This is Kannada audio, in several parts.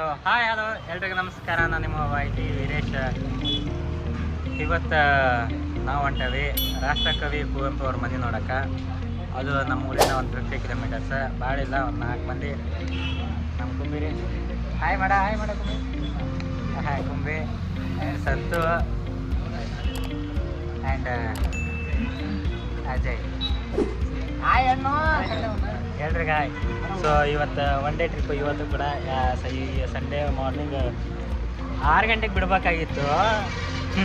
ಸೊ ಹಾಯ್ ಹಲೋ ಎಲ್ರಿಗೂ ನಮಸ್ಕಾರ. ನಾನು ನಿಮ್ಮ ಟಿ ವೀರೇಶ್. ಇವತ್ತು, ನಾವು ಹೊಂಟವಿ ರಾಷ್ಟ್ರಕವಿ ಕುವೆಂಪು ಅವ್ರ ಮನೆ ನೋಡಕ್ಕೆ ಅದು ನಮ್ಮ ಊರಿನ ಒಂದು ಫಿಫ್ಟಿ ಕಿಲೋಮೀಟರ್ಸ್ ಭಾಳ ಇಲ್ಲ, ಒಂದು ನಾಲ್ಕು ಮಂದಿ. ನಮ್ಮ ಕುಂಬಿರಿ. ಹಾಯ್ ಮಾಡ. ಹಾಯ್ ಮಾಡ Kumbi hi Kumbi and Santu. And Ajay. Hi Annu. ಎಲ್ರಿಗ ಗಾಯ್ ಸೊ ಇವತ್ತು ಒನ್ ಡೇ ಟ್ರಿಪ್ ಇವತ್ತು ಕೂಡ ಈ ಸಂಡೇ ಮಾರ್ನಿಂಗ್ ಆರು ಗಂಟೆಗೆ ಬಿಡ್ಬೇಕಾಗಿತ್ತು.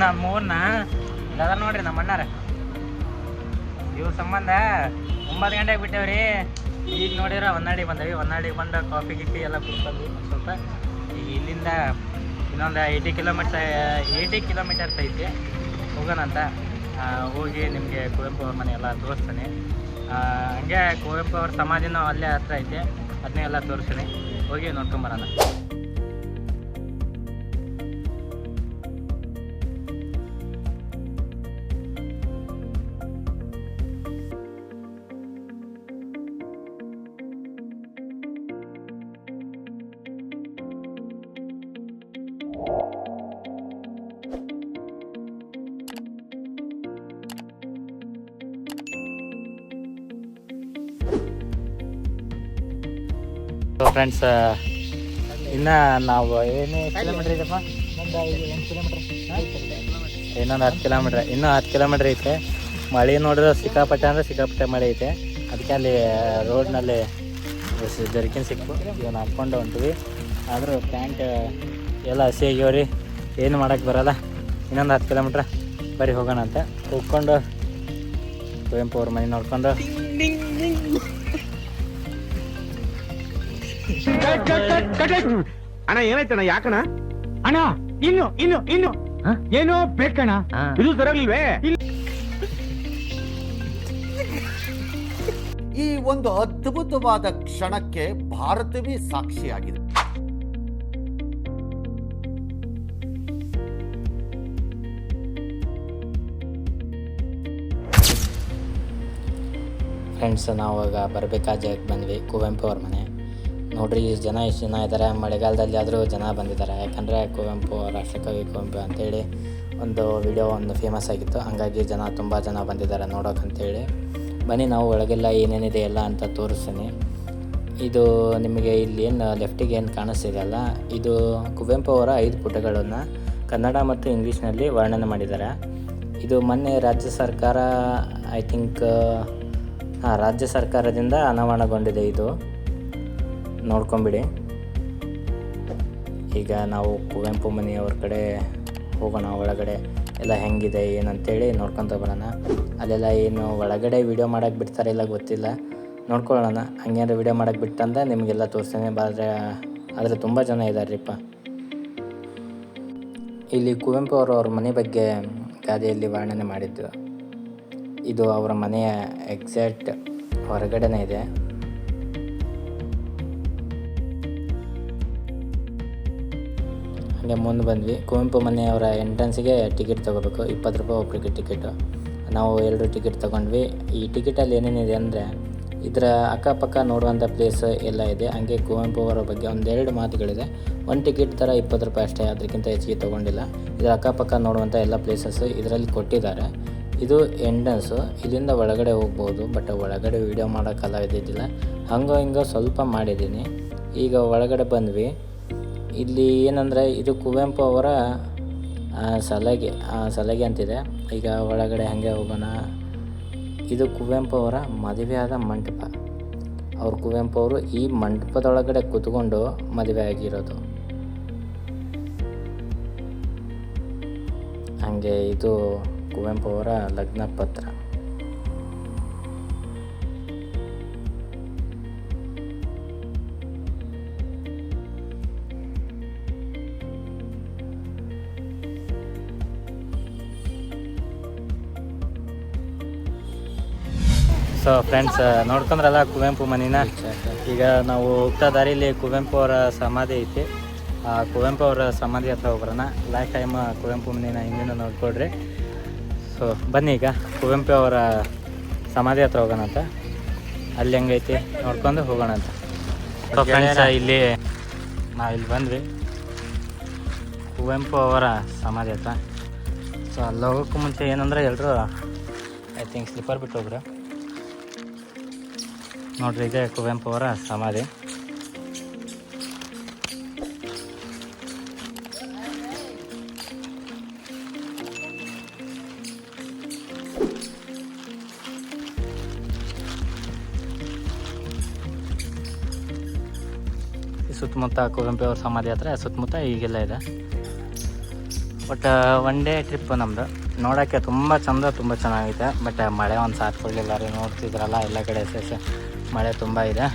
ನಮ್ಮ ಊರನ್ನ ಅದ ನೋಡ್ರಿ ನಮ್ಮ ಅಣ್ಣಾರ ಇವ್ರ ಸಂಬಂಧ ಒಂಬತ್ತು ಗಂಟೆಗೆ ಬಿಟ್ಟೇವ್ರಿ. ಈಗ ನೋಡಿರ ಹೊನ್ನಾಡಿಗೆ ಬಂದವಿ. ಹೊನ್ನಾಡಿಗೆ ಬಂದು ಕಾಫಿ ಗಿಫಿ ಎಲ್ಲ ಕುಡ್ಕೊಂಡ್ವಿ ಒಂದ್ ಸ್ವಲ್ಪ ಈಗ ಇಲ್ಲಿಂದ ಇನ್ನೊಂದು ಏಯ್ಟಿ ಕಿಲೋಮೀಟರ್ ಏಯ್ಟಿ ಕಿಲೋಮೀಟರ್ಸ್ ಐತಿ. ಹೋಗೋಣ ಅಂತ ಹೋಗಿ ನಿಮಗೆ ಕುವೆಂಪು ಅವ್ರ ಮನೆ ಎಲ್ಲ ತೋರಿಸ್ತೀನಿ. ಹಂಗೆ ಕುವೆಂಪು ಅವ್ರ ಸಮಾಧಿನೂ ಅಲ್ಲೇ ಹತ್ರ ಐತೆ. ಅದನ್ನೇ ಎಲ್ಲ ತೋರಿಸ್ತೀನಿ. ಹೋಗಿ ನೋಡ್ಕೊಂಬರೋಣ. ಫ್ರೆಂಡ್ಸ್ ಇನ್ನು ನಾವು ಏನೇ ಕಿಲೋಮೀಟ್ರ್ ಇದೆಪ್ಪ ಇನ್ನೊಂದು ಹತ್ತು ಕಿಲೋಮೀಟ್ರ್ ಇನ್ನೂ ಹತ್ತು ಕಿಲೋಮೀಟ್ರ್ ಐತೆ. ಮಳೆ ನೋಡಿದ್ರೆ ಸಿಕ್ಕಾಪಟ್ಟೆ ಅಂದರೆ ಸಿಕ್ಕಾಪಟ್ಟೆ ಮಳೆ ಐತೆ. ಅದಕ್ಕೆ ಅಲ್ಲಿ ರೋಡ್ನಲ್ಲಿ ಜರ್ಕಿನ್ ಸಿಕ್ಕು. ಇವನ್ನ ಹಾಕ್ಕೊಂಡು ಹೊಂಟಿವಿ. ಆದರೂ ಪ್ಯಾಂಟ್ ಎಲ್ಲ ಹಸಿ ಆಗ್ಯಾವ್ರಿ ಏನು ಮಾಡೋಕ್ಕೆ ಬರಲ್ಲ. ಇನ್ನೊಂದು ಹತ್ತು ಕಿಲೋಮೀಟ್ರ್ ಬರೀ ಹೋಗೋಣ ಅಂತ. ಹೋಗ್ಕೊಂಡು, ಕುವೆಂಪು ಅವ್ರ ಮನೆ ನೋಡ್ಕೊಂಡು. ಅಣ್ಣ ಏನಾಯ್ತಣ್ಣ? ಯಾಕಣ್ಣ? ಅಣ್ಣ ಇನ್ನು ಇನ್ನು ಇನ್ನು. ಹ? ಏನೋ ಬೇಕಣ್ಣ. ಇದು ಸರಿಯಾಗಿಲ್ವೇ ಈ ಒಂದು ಅದ್ಭುತವಾದ ಕ್ಷಣಕ್ಕೆ ಭಾರತವೇ ಸಾಕ್ಷಿಯಾಗಿದೆ. ಫ್ರೆಂಡ್ಸ್ ನಾವಾಗ ಬರಬೇಕಾದ ಜಾಗಕ್ಕೆ ಬಂದ್ವಿ. ಕುವೆಂಪು ಅವ್ರ ಮನೆ. ನೋಡ್ರಿ, ಇಷ್ಟು ಜನ ಇಷ್ಟು ಜನ ಇದ್ದಾರೆ ಮಳೆಗಾಲದಲ್ಲಿ ಆದರೂ ಜನ ಬಂದಿದ್ದಾರೆ ಯಾಕಂದರೆ ಕುವೆಂಪು ರಾಷ್ಟ್ರಕವಿ ಕುವೆಂಪು ಅಂತೇಳಿ ಒಂದು ವಿಡಿಯೋ ಒಂದು ಫೇಮಸ್ ಆಗಿತ್ತು. ಹಾಗಾಗಿ ಜನ ತುಂಬ ಜನ ಬಂದಿದ್ದಾರೆ ನೋಡೋಕ್ಕಂತೇಳಿ ಬನ್ನಿ, ನಾವು ಒಳಗೆಲ್ಲ ಏನೇನಿದೆ ಎಲ್ಲ ಅಂತ ತೋರಿಸ್ತೀನಿ. ಇದು ನಿಮಗೆ ಇಲ್ಲಿ ಏನು ಲೆಫ್ಟಿಗೆ ಏನು ಕಾಣಿಸ್ತಿದೆಯಲ್ಲ ಇದು ಕುವೆಂಪು ಅವರ ಐದು ಪುಟಗಳನ್ನು ಕನ್ನಡ ಮತ್ತು ಇಂಗ್ಲೀಷ್ನಲ್ಲಿ ವರ್ಣನೆ ಮಾಡಿದ್ದಾರೆ. ಇದು ಮೊನ್ನೆ ರಾಜ್ಯ ಸರ್ಕಾರ ಐ ಥಿಂಕ್ ಹಾಂ ರಾಜ್ಯ ಸರ್ಕಾರದಿಂದ ಅನಾವರಣಗೊಂಡಿದೆ ಇದು. ನೋಡ್ಕೊಂಬಿಡಿ. ಈಗ ನಾವು ಕುವೆಂಪು ಮನೆಯವ್ರ ಕಡೆ ಹೋಗೋಣ, ಒಳಗಡೆ ಎಲ್ಲ ಹೆಂಗಿದೆ, ಏನಂತೇಳಿ ನೋಡ್ಕೊತ ಬರೋಣ. ಅಲ್ಲೆಲ್ಲ ಏನು ಒಳಗಡೆ ವಿಡಿಯೋ ಮಾಡೋಕ್ಕೆ ಬಿಡ್ತಾರೆ ಇಲ್ಲ ಗೊತ್ತಿಲ್ಲ. ನೋಡ್ಕೊಳ್ಳೋಣ. ಹಂಗೇನಾರು ವಿಡಿಯೋ ಮಾಡೋಕ್ಕೆ ಬಿಟ್ಟಂದ್ರೆ ನಿಮಗೆಲ್ಲ ತೋರಿಸ್ತೇನೆ. ಆದರೆ ಆದರೆ ತುಂಬ ಜನ ಇದ್ದಾರ್ರಿಪ್ಪ ಇಲ್ಲಿ ಕುವೆಂಪು ಅವರು ಅವ್ರ ಮನೆ ಬಗ್ಗೆ ಗಾದೆಯಲ್ಲಿ ವರ್ಣನೆ ಮಾಡಿದ್ದು. ಇದು ಅವರ ಮನೆಯ ಎಕ್ಸಾಕ್ಟ್ ಹೊರಗಡೆನೇ ಇದೆ. ಹಾಗೆ ಮುಂದೆ ಬಂದ್ವಿ. ಕುವೆಂಪು ಮನೆಯವರ ಎಂಟ್ರೆನ್ಸಿಗೆ ಟಿಕೆಟ್ ತೊಗೋಬೇಕು. ಇಪ್ಪತ್ತು ರೂಪಾಯಿ ಒಬ್ಬರಿಗೆ ಟಿಕೆಟು ನಾವು ಎರಡು ಟಿಕೆಟ್ ತೊಗೊಂಡ್ವಿ. ಈ ಟಿಕೆಟಲ್ಲಿ ಏನೇನಿದೆ ಅಂದರೆ, ಇದರ ಅಕ್ಕಪಕ್ಕ ನೋಡುವಂಥ ಪ್ಲೇಸ್ ಎಲ್ಲ ಇದೆ. ಹಂಗೆ ಕುವೆಂಪು ಅವರ ಬಗ್ಗೆ ಒಂದೆರಡು ಮಾತುಗಳಿದೆ. ಒಂದು ಟಿಕೆಟ್ ಥರ ಇಪ್ಪತ್ತು ರೂಪಾಯಿ ಅಷ್ಟೇ. ಅದಕ್ಕಿಂತ ಹೆಚ್ಚಿಗೆ ತೊಗೊಂಡಿಲ್ಲ. ಇದರ ಅಕ್ಕಪಕ್ಕ ನೋಡುವಂಥ ಎಲ್ಲ ಪ್ಲೇಸಸ್ಸು ಇದರಲ್ಲಿ ಕೊಟ್ಟಿದ್ದಾರೆ. ಇದು ಎಂಟ್ರೆನ್ಸು ಇಲ್ಲಿಂದ ಒಳಗಡೆ ಹೋಗ್ಬೋದು. ಬಟ್ ಒಳಗಡೆ ವೀಡಿಯೋ ಮಾಡೋಕ್ಕೆಲ್ಲ ಇದ್ದಿದ್ದಿಲ್ಲ. ಹಂಗೋ ಹಿಂಗೋ ಸ್ವಲ್ಪ ಮಾಡಿದ್ದೀನಿ. ಈಗ ಒಳಗಡೆ ಬಂದ್ವಿ. ಇಲ್ಲಿ ಏನಂದರೆ ಇದು ಕುವೆಂಪು ಅವರ ಸಲಹೆ ಸಲಹೆ ಅಂತಿದೆ. ಈಗ ಒಳಗಡೆ ಹಾಗೆ ಹೋಗೋಣ. ಇದು ಕುವೆಂಪು ಅವರ ಮದುವೆಯಾದ ಮಂಟಪ. ಅವ್ರು ಕುವೆಂಪು ಅವರು ಈ ಮಂಟಪದೊಳಗಡೆ ಕೂತ್ಕೊಂಡು ಮದುವೆ ಆಗಿರೋದು. ಹಾಗೆ ಇದು ಕುವೆಂಪು ಅವರ ಲಗ್ನ ಪತ್ರ. ಸೊ ಫ್ರೆಂಡ್ಸ್ ನೋಡ್ಕೊಂಡ್ರಲ್ಲ ಕುವೆಂಪು ಮನಿನ? ಈಗ ನಾವು ಹೋಗ್ತಾ ದಾರಿಲಿ ಕುವೆಂಪು ಅವರ ಸಮಾಧಿ ಐತಿ. ಆ ಕುವೆಂಪು ಅವರ ಸಮಾಧಿ ಹತ್ರ ಹೋಗ್ರಣ ಲಾಸ್ಟ್ ಟೈಮ್ ಕುವೆಂಪು ಮನಿನ ಹಿಂದಿನ ನೋಡ್ಕೊಡ್ರಿ ಸೊ ಬನ್ನಿ ಈಗ ಕುವೆಂಪು ಅವರ ಸಮಾಧಿ ಹತ್ರ ಹೋಗೋಣ ಅಂತ. ಅಲ್ಲಿ ಹೆಂಗೈತಿ? ನೋಡ್ಕೊಂಡು ಹೋಗೋಣ ಅಂತ. ಸೊ ಫ್ರೆಂಡ್ಸ್ ಇಲ್ಲಿ ನಾವು ಇಲ್ಲಿ ಬಂದ್ವಿ. ಕುವೆಂಪು ಅವರ ಸಮಾಧಿ ಹತ್ರ. ಸೊ ಅಲ್ಲಿ ಹೋಗೋಕ್ಕೂ ಮುಂಚೆ ಏನಂದ್ರೆ ಎಲ್ಲರೂ ಐ ಥಿಂಕ್ ಸ್ಲಿಪ್ಪರ್ ಬಿಟ್ಟು ಹೋಗ್ರು. ನೋಡ್ರಿ ಇದೆ ಕುವೆಂಪು ಅವರ ಸಮಾಧಿ ಸುತ್ತಮುತ್ತ ಕುವೆಂಪು ಅವ್ರ ಸಮಾಧಿ ಹತ್ರ ಸುತ್ತಮುತ್ತ ಈಗೆಲ್ಲ ಇದೆ ಬಟ್ ಒನ್ ಡೇ ಟ್ರಿಪ್ ನಮ್ಮದು ನೋಡೋಕ್ಕೆ ತುಂಬ ಚಂದ ತುಂಬ ಚೆನ್ನಾಗಿದೆ ಬಟ್ ಮಳೆ ಒಂದು ಸಾಥ್ ಕೊಡಲಿಲ್ಲ ರೀ ನೋಡ್ತಿದ್ರಲ್ಲ ಎಲ್ಲ ಕಡೆ ಸೆಸ್ ಮಳೆ ತುಂಬ ಇದೆ.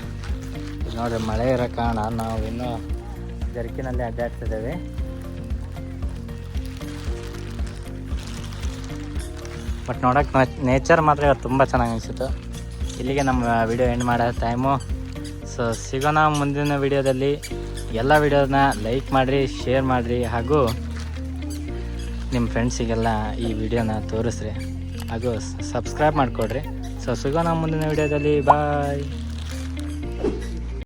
ನೋಡಿರಿ, ಮಳೆ ಇರೋ ಕಾರಣ ನಾವು ಇನ್ನೂ ಜರ್ಕಿನಲ್ಲಿ ಅಡ್ಡಾಡ್ತಿದ್ದೇವೆ ಬಟ್ ನೋಡೋಕೆ ನೇಚರ್ ಮಾತ್ರ ಇವತ್ತು ತುಂಬ ಚೆನ್ನಾಗಿ ಅನಿಸಿತ್ತು. ಇಲ್ಲಿಗೆ ನಮ್ಮ ವಿಡಿಯೋ ಎಂಡ್ ಮಾಡೋ ಟೈಮು ಸೊ ಸಿಗೋಣ ಮುಂದಿನ ವಿಡಿಯೋದಲ್ಲಿ ಎಲ್ಲ ವಿಡಿಯೋನ ಲೈಕ್ ಮಾಡಿರಿ ಶೇರ್ ಮಾಡಿರಿ, ಹಾಗೂ ನಿಮ್ಮ ಫ್ರೆಂಡ್ಸಿಗೆಲ್ಲ ಈ ವಿಡಿಯೋನ ತೋರಿಸ್ರಿ. ಹಾಗೂ ಸಬ್ಸ್ಕ್ರೈಬ್ ಮಾಡಿಕೊಡ್ರಿ. ಸೊ ಸಿಗೋಣ ಮುಂದಿನ ವಿಡಿಯೋದಲ್ಲಿ ಬಾಯ್